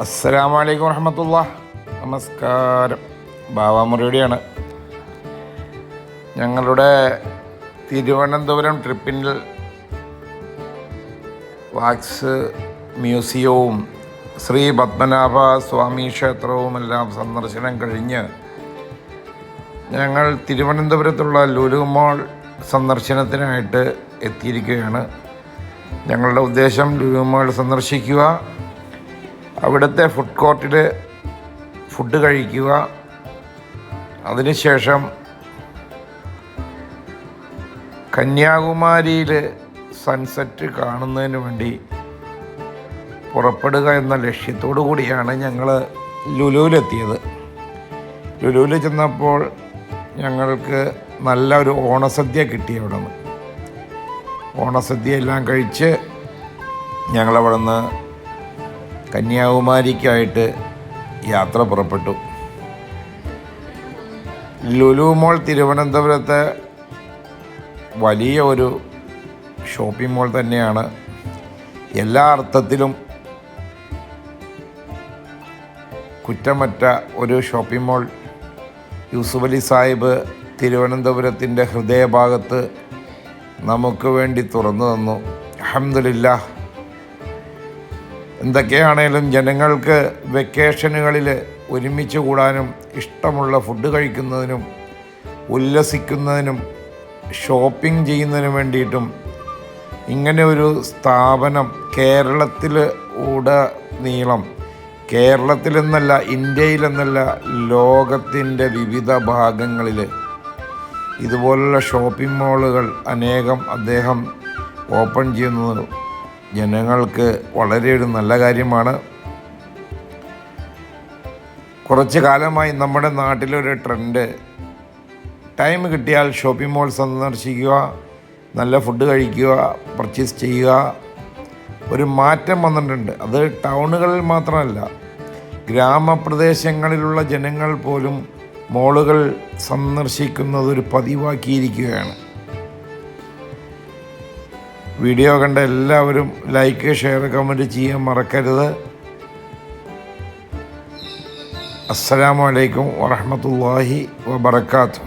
അസ്സലാമലൈക്കും വറഹമത്തുള്ള. നമസ്കാരം. ബാവാമുറിയുടെയാണ് ഞങ്ങളുടെ തിരുവനന്തപുരം ട്രിപ്പിൽ വാക്സ് മ്യൂസിയവും ശ്രീ പത്മനാഭ സ്വാമി ക്ഷേത്രവുമെല്ലാം സന്ദർശനം കഴിഞ്ഞ് ഞങ്ങൾ തിരുവനന്തപുരത്തുള്ള ലുലു മോൾ സന്ദർശനത്തിനായിട്ട് എത്തിയിരിക്കുകയാണ്. ഞങ്ങളുടെ ഉദ്ദേശം ലുലു മോൾ സന്ദർശിക്കുക അവിടുത്തെ ഫുഡ് കോർട്ടിൽ ഫുഡ് കഴിക്കുക. അതിനുശേഷം കന്യാകുമാരിയിൽ സൺസെറ്റ് കാണുന്നതിന് വേണ്ടി പുറപ്പെടുക എന്ന ലക്ഷ്യത്തോടു കൂടിയാണ് ഞങ്ങൾ ലുലുവിലെത്തിയത്. ലുലുവിൽ ചെന്നപ്പോൾ ഞങ്ങൾക്ക് നല്ല ഒരു ഓണസദ്യ കിട്ടി അവിടെ നിന്ന് ഓണസദ്യ എല്ലാം കഴിച്ച് ഞങ്ങളവിടെ നിന്ന് കന്യാകുമാരിക്കായിട്ട് യാത്ര പുറപ്പെട്ടു. ലുലു മോൾ തിരുവനന്തപുരത്തെ വലിയ ഒരു ഷോപ്പിംഗ് മോൾ തന്നെയാണ്. എല്ലാ അർത്ഥത്തിലും കുറ്റമറ്റ ഒരു ഷോപ്പിംഗ് മോൾ. യൂസുഫ് അലി സാഹിബ് തിരുവനന്തപുരത്തിന്റെ ഹൃദയഭാഗത്ത് നമുക്ക് വേണ്ടി തുറന്നു തന്നു. അഹമ്മദില്ല എന്തൊക്കെയാണേലും ജനങ്ങൾക്ക് വെക്കേഷനുകളിൽ ഒരുമിച്ച് കൂടാനും ഇഷ്ടമുള്ള ഫുഡ് കഴിക്കുന്നതിനും ഉല്ലസിക്കുന്നതിനും ഷോപ്പിംഗ് ചെയ്യുന്നതിനും വേണ്ടിയിട്ടും ഇങ്ങനെ ഒരു സ്ഥാപനം കേരളത്തിൽ ഉടനീളം കേരളത്തിലെന്നല്ല ഇന്ത്യയിലെന്നല്ല ലോകത്തിന്റെ വിവിധ ഭാഗങ്ങളിൽ ഇതുപോലുള്ള ഷോപ്പിംഗ് മാളുകൾ അനേകം അദ്ദേഹം ഓപ്പൺ ചെയ്യുന്നത് ജനങ്ങൾക്ക് വളരെ ഒരു നല്ല കാര്യമാണ്. കുറച്ച് കാലമായി നമ്മുടെ നാട്ടിലൊരു ട്രെൻഡ്. ടൈം കിട്ടിയാൽ ഷോപ്പിംഗ് മോൾ സന്ദർശിക്കുക നല്ല ഫുഡ് കഴിക്കുക പർച്ചേസ് ചെയ്യുക. ഒരു മാറ്റം വന്നിട്ടുണ്ട്. അത് ടൗണുകളിൽ മാത്രമല്ല ഗ്രാമപ്രദേശങ്ങളിലുള്ള ജനങ്ങൾ പോലും മോളുകൾ സന്ദർശിക്കുന്നത് ഒരു പതിവാക്കിയിരിക്കുകയാണ്. വീഡിയോ കണ്ട എല്ലാവരും ലൈക്ക് ഷെയർ കമന്റ് ചെയ്യാൻ മറക്കരുത്. അസ്സലാമു അലൈക്കും വറഹമത്തല്ലാഹി വബർക്കാത്തു